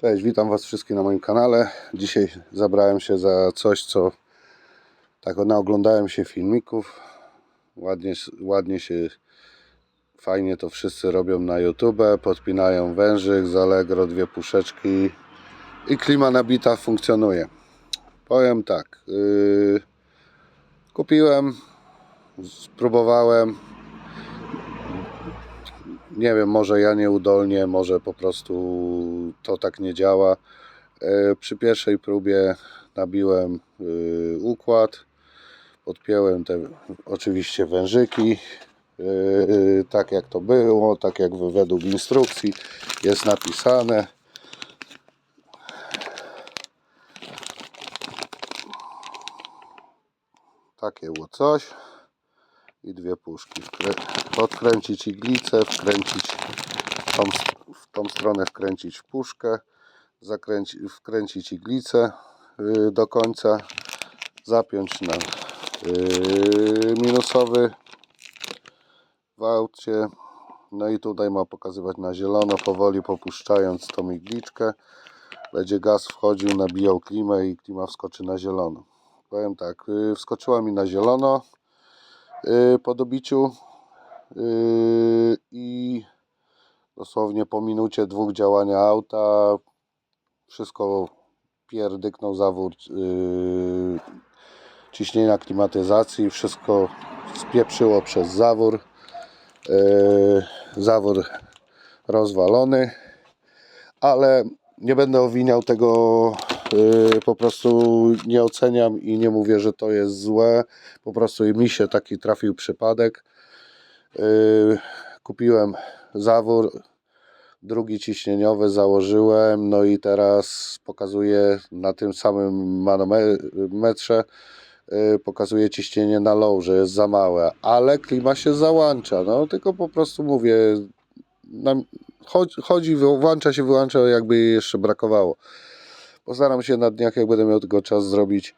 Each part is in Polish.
Cześć, witam Was wszystkich na moim kanale. Dzisiaj zabrałem się za coś, co tak naoglądałem się filmików. Ładnie, ładnie się, fajnie to wszyscy robią na YouTube. Podpinają wężyk z Allegro, dwie puszeczki i klima nabita funkcjonuje. Powiem tak, yy, kupiłem, spróbowałem, nie wiem, może ja nieudolnie, może po prostu to tak nie działa. E, Przy pierwszej próbie nabiłem y, układ, podpiąłem te oczywiście wężyki, y, tak jak to było, tak jak według instrukcji jest napisane. Takie było coś i dwie puszki. Odkręcić iglicę, wkręcić w tą, w tą stronę wkręcić puszkę, zakręci, wkręcić iglicę yy, do końca, zapiąć na yy, minusowy w aucie. No i tutaj ma pokazywać na zielono, powoli popuszczając tą igliczkę. Będzie gaz wchodził, nabijał klimę i klima wskoczy na zielono. Powiem tak, yy, wskoczyła mi na zielono po dobiciu yy, i dosłownie po minucie dwóch działania auta wszystko pierdyknął zawór yy, ciśnienia klimatyzacji, wszystko spieprzyło przez zawór. Zawór rozwalony, ale nie będę owiniał tego, po prostu nie oceniam i nie mówię, że to jest złe, po prostu mi się taki trafił przypadek. Yy, kupiłem zawór, drugi ciśnieniowy założyłem, no i teraz pokazuję na tym samym manometrze yy, pokazuje ciśnienie na low, że jest za małe, ale klima się załącza, no tylko po prostu mówię, chodzi, chodzi, włącza się, wyłącza jakby jeszcze brakowało. Postaram się na dniach, jak będę miał tylko czas zrobić,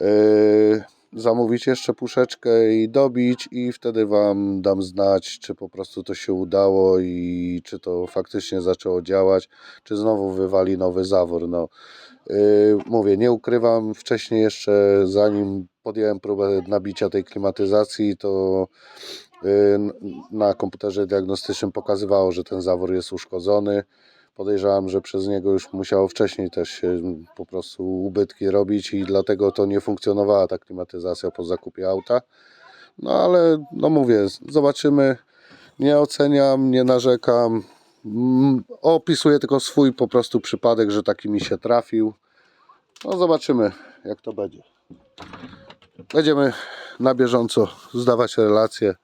yy, zamówić jeszcze puszeczkę i dobić i wtedy Wam dam znać, czy po prostu to się udało i czy to faktycznie zaczęło działać, czy znowu wywali nowy zawór. No, yy, mówię, nie ukrywam, wcześniej jeszcze zanim podjąłem próbę nabicia tej klimatyzacji, to yy, na komputerze diagnostycznym pokazywało, że ten zawór jest uszkodzony. Podejrzewam, że przez niego już musiało wcześniej też się po prostu ubytki robić i dlatego to nie funkcjonowała ta klimatyzacja po zakupie auta. No ale no mówię, zobaczymy. Nie oceniam, nie narzekam. Mm, Opisuję tylko swój po prostu przypadek, że taki mi się trafił. No zobaczymy jak to będzie. Będziemy na bieżąco zdawać relacje.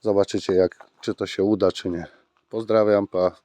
Zobaczycie jak, czy to się uda, czy nie. Pozdrawiam, pa.